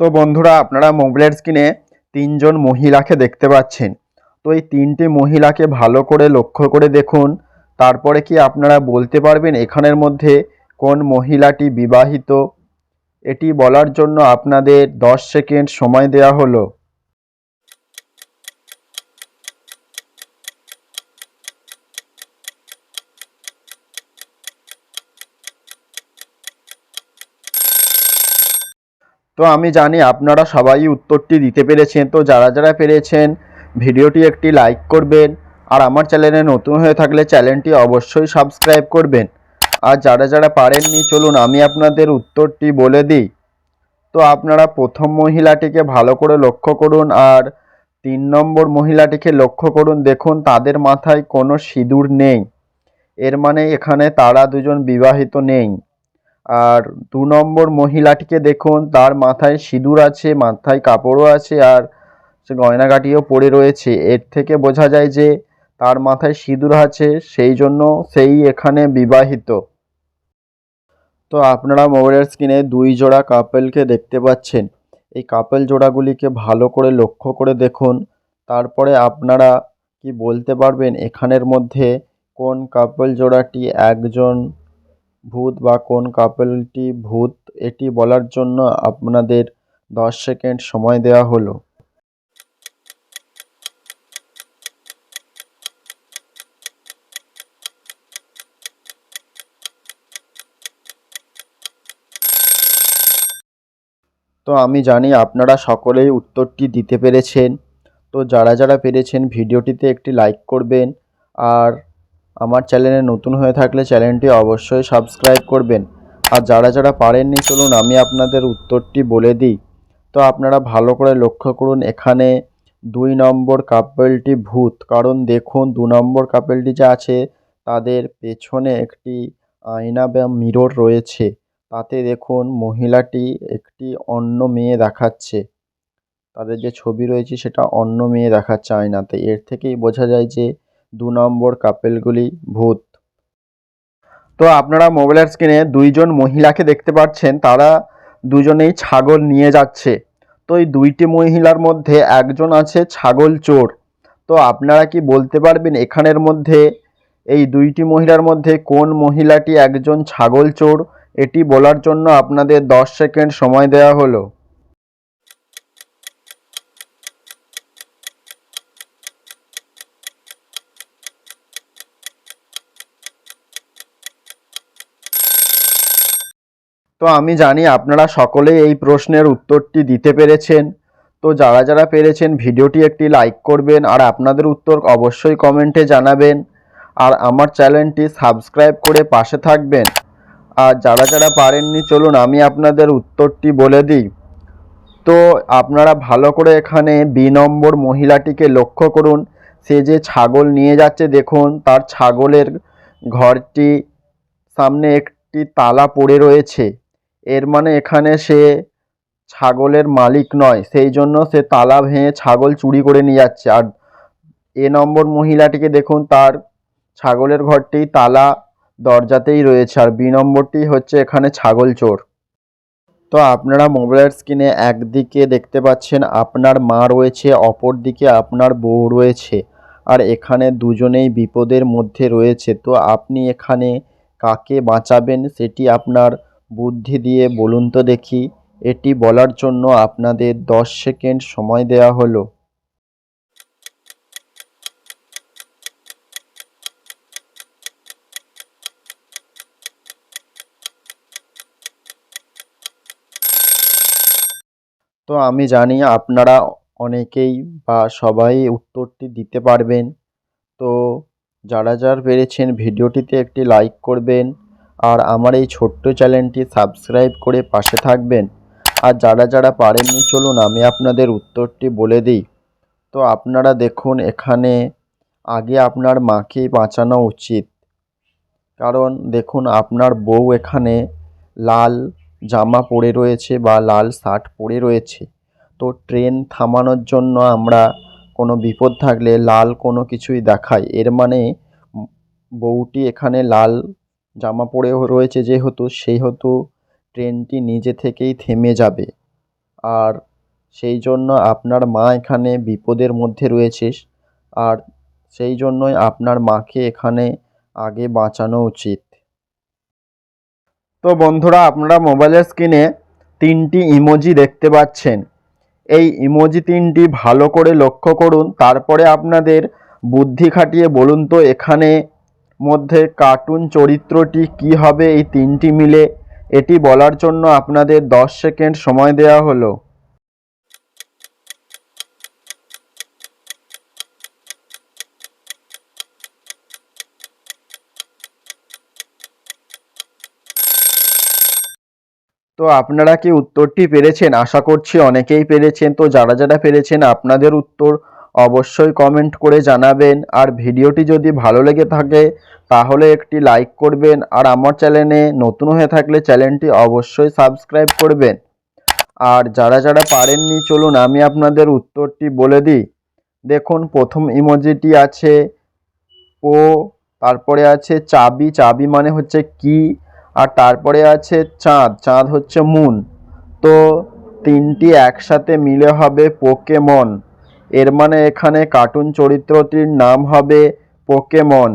তো বন্ধুরা, আপনারা মোবাইলের স্ক্রিনে তিনজন মহিলাকে দেখতে পাচ্ছেন। তো এই তিনটি মহিলাকে ভালো করে লক্ষ্য করে দেখুন। তারপরে কি আপনারা বলতে পারবেন এখানের মধ্যে কোন মহিলাটি বিবাহিত? এটি বলার জন্য আপনাদের দশ সেকেন্ড সময় দেয়া হলো। তো আমি জানি আপনারা সবাই উত্তরটি দিতে পেরেছেন। তো যারা যারা পেরেছেন, ভিডিওটি একটি লাইক করবেন আর আমার চ্যানেলে নতুন হয়ে থাকলে চ্যানেলটি অবশ্যই সাবস্ক্রাইব করবেন। আর যারা যারা পারেননি, চলুন আমি আপনাদের উত্তরটি বলে দিই। তো আপনারা প্রথম মহিলাটিকে ভালো করে লক্ষ্য করুন আর তিন নম্বর মহিলাটিকে লক্ষ্য করুন। দেখুন, তাদের মাথায় কোনো সিঁদুর নেই। এর মানে এখানে তারা দুজন বিবাহিত নেই। আর দু নম্বর মহিলাটিকে দেখুন, তার মাথায় সিঁদুর আছে, মাথায় কাপড়ও আছে আর সে গয়নাগাটিও পরে রয়েছে। এর থেকে বোঝা যায় যে তার মাথায় সিঁদুর আছে, সেই জন্য সেই এখানে বিবাহিত। তো আপনারা মোবাইলের স্ক্রিনে দুই জোড়া কাপেলকে দেখতে পাচ্ছেন। এই কাপেল জোড়াগুলিকে ভালো করে লক্ষ্য করে দেখুন। তারপরে আপনারা কি বলতে পারবেন, এখানের মধ্যে কোন কাপেল জোড়াটি একজন ভূত বা কোন কাপলটি ভূত, এটি বলার জন্য আপনাদের দশ সেকেন্ড সময় দেওয়া হলো। তো আমি জানি আপনারা সকলেই উত্তরটি দিতে পেরেছেন। তো যারা যারা পেরেছেন ভিডিওটিতে একটি লাইক করবেন, আর আমার চ্যানেলে নতুন হয়ে থাকলে চ্যানেলটি অবশ্যই সাবস্ক্রাইব করবেন। আর যারা যারা পারেননি, চলুন আমি আপনাদের উত্তরটি বলে দিই। তো আপনারা ভালো করে লক্ষ্য করুন, এখানে দুই নম্বর কাপেলটি ভূত। কারণ দেখুন, দু নম্বর কাপেলটি যা আছে, তাদের পেছনে একটি আয়না বা মিরর রয়েছে। তাতে দেখুন, মহিলাটি একটি অন্য মেয়ে দেখাচ্ছে। তাদের যে ছবি রয়েছে, সেটা অন্য মেয়ে দেখাচ্ছে আয়নাতে। এর থেকেই বোঝা যায় যে দু নম্বর কাপেলগুলি ভূত। তো আপনারা মোবাইলের স্ক্রিনে দুইজন মহিলাকে দেখতে পাচ্ছেন, তারা দুজনেই ছাগল নিয়ে যাচ্ছে। তো এই দুইটি মহিলার মধ্যে একজন আছে ছাগল চোর। তো আপনারা কি বলতে পারবেন এখানের মধ্যে, এই দুইটি মহিলার মধ্যে কোন মহিলাটি একজন ছাগল চোর? এটি বলার জন্য আপনাদের দশ সেকেন্ড সময় দেওয়া হলো। তো আমি জানি আপনারা সকলেই এই প্রশ্নের উত্তরটি দিতে পেরেছেন। তো যারা যারা পেরেছেন, ভিডিওটি একটি লাইক করবেন আর আপনাদের উত্তর অবশ্যই কমেন্টে জানাবেন। আর আমার চ্যানেলটি সাবস্ক্রাইব করে পাশে থাকবেন। আর যারা যারা পারেননি, চলুন আমি আপনাদের উত্তরটি বলে দিই। তো আপনারা ভালো করে এখানে বি নম্বর মহিলাটিকে লক্ষ্য করুন। সে যে ছাগল নিয়ে যাচ্ছে, দেখুন তার ছাগলের ঘরটি সামনে একটি তালা পড়ে রয়েছে। এর মানে এখানে সে ছাগলের মালিক নয়, সেই জন্য সে তালা ভেঙে ছাগল চুরি করে নিয়ে যাচ্ছে। আর এ নম্বর মহিলাটিকে দেখুন, তার ছাগলের ঘরটি তালা দরজাতেই রয়েছে, আর বি নম্বরটি হচ্ছে এখানে ছাগল চোর। তো আপনারা মোবাইলের স্ক্রিনে একদিকে দেখতে পাচ্ছেন, আপনার মা রয়েছে অপর দিকে আপনার বউ রয়েছে, আর এখানে দুজনেই বিপদের মধ্যে রয়েছে। তো আপনি এখানে কাকে বাঁচাবেন, সেটি আপনার বুদ্ধি দিয়ে বলুন তো দেখি, এটি বলার জন্য আপনাদের দশ সেকেন্ড সময় দেওয়া হলো। তো আমি জানি আপনারা অনেকেই বা সবাই উত্তরটি দিতে পারবেন। তো যারা যারা পেরেছেন ভিডিওটিতে একটি লাইক করবেন আর আমার এই ছোট্ট চ্যানেলটি সাবস্ক্রাইব করে পাশে থাকবেন। আর যারা যারা পারেননি, চলুন আমি আপনাদের উত্তরটি বলে দিই। তো আপনারা দেখুন, এখানে আগে আপনার মাকেই বাঁচানো উচিত। কারণ দেখুন, আপনার বউ এখানে লাল জামা পরে রয়েছে বা লাল শার্ট পরে রয়েছে। তো ট্রেন থামানোর জন্য আমরা কোনো বিপদ থাকলে লাল কোনো কিছুই দেখাই এর মানে বউটি এখানে লাল জামা পরে রয়েছে যেহেতু, সেহেতু ট্রেনটি নিজে থেকেই থেমে যাবে। আর সেই জন্য আপনার মা এখানে বিপদের মধ্যে রয়েছে। আর সেই জন্যই আপনার মাকে এখানে আগে বাঁচানো উচিত। তো বন্ধুরা, আপনারা মোবাইলের স্ক্রিনে তিনটি ইমোজি দেখতে পাচ্ছেন। এই ইমোজি তিনটি ভালো করে লক্ষ্য করুন, তারপরে আপনাদের বুদ্ধি খাটিয়ে বলুন তো এখানে মধ্যে কার্টুন চরিত্রটি কি হবে এই তিনটি মিলে, এটি বলার জন্য আপনাদের দশ সেকেন্ড সময় দেওয়া হলো। তো আপনারা কি উত্তরটি পেরেছেন? আশা করছি অনেকেই পেরেছেন। তো যারা যারা পেরেছেন, আপনাদের উত্তর অবশ্যই কমেন্ট করে জানাবেন। আর ভিডিওটি যদি ভালো লেগে থাকে, তাহলে একটি লাইক করবেন। আর আমার চ্যানেলে নতুন হয়ে থাকলে চ্যানেলটি অবশ্যই সাবস্ক্রাইব করবেন। আর যারা যারা পারেননি, চলুন আমি আপনাদের উত্তরটি বলে দিই। দেখুন, প্রথম ইমোজিটি আছে ও তারপরে আছে চাবি। চাবি মানে হচ্ছে কি? আর তারপরে আছে চাঁদ। চাঁদ হচ্ছে মুন তো তিনটি একসাথে মিলে হবে পোকেমন এর মানে এখানে কার্টুন চরিত্রটির নাম হবে পোকেমন